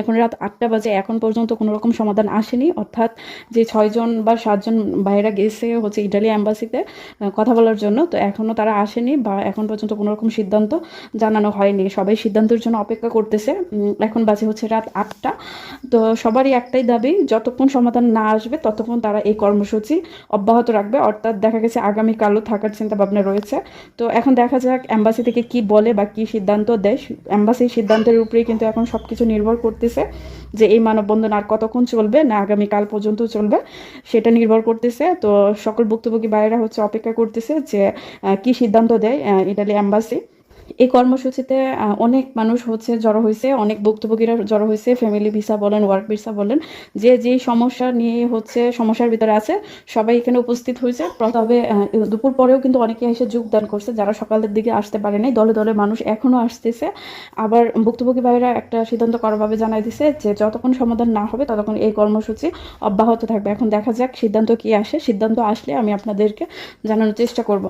এখন রাত আটটা বাজে, এখন পর্যন্ত কোনো রকম সমাধান আসেনি। অর্থাৎ যে ছয়জন বা সাতজন ভাইয়েরা গেছে হচ্ছে ইটালি অ্যাম্বাসিতে কথা বলার জন্য, তো এখনও তারা আসেনি বা এখন পর্যন্ত কোনো রকম সিদ্ধান্ত জানানো হয়নি। সবাই সিদ্ধান্তের জন্য অপেক্ষা করতেছে। এখন বাজে হচ্ছে রাত আটটা। তো সবারই একটাই দাবি, যতক্ষণ সমাধান না আসবে, ততক্ষণ তারা এই কর্মসূচি অব্যাহত রাখবে। অর্থাৎ দেখা গেছে আগামীকালও থাকার চিন্তা ভাবনা রয়েছে। তো এখন দেখা যাক অ্যাম্বাসি থেকে কি বলে বা কি সিদ্ধান্ত দেয়। অ্যাম্বাসির সিদ্ধান্তের উপরেই কিন্তু এখন সব কিছু নির্ভর করতেছে যে এই মানববন্ধন আর কতক্ষণ চলবে, না আগামীকাল পর্যন্ত চলবে, সেটা নির্ভর করতেছে। তো সকল ভুক্তভোগী বাইরা হচ্ছে অপেক্ষা করতেছে যে কি সিদ্ধান্ত দেয় ইটালি অ্যাম্বাসি এই কর্মসূচিতে অনেক মানুষ হচ্ছে জড়ো হয়েছে অনেক ভুক্তভোগীরা জড়ো হয়েছে ফ্যামিলি ভিসা বলেন ওয়ার্ক ভিসা বলেন, যে যেই সমস্যা নিয়ে হচ্ছে সমস্যার ভিতরে আছে, সবাই এখানে উপস্থিত হয়েছে তবে দুপুর পরেও কিন্তু অনেকে এসে যোগদান করছে, যারা সকালের দিকে আসতে পারে নাই, দলে দলে মানুষ এখনও আসতেছে। আবার ভুক্তভোগী ভাইরা একটা সিদ্ধান্ত করাভাবে জানাই দিছে যে, যতক্ষণ সমাধান না হবে, ততক্ষণ এই কর্মসূচি অব্যাহত থাকবে। এখন দেখা যাক সিদ্ধান্ত কি আসে। সিদ্ধান্ত আসলে আমি আপনাদেরকে জানানোর চেষ্টা করব।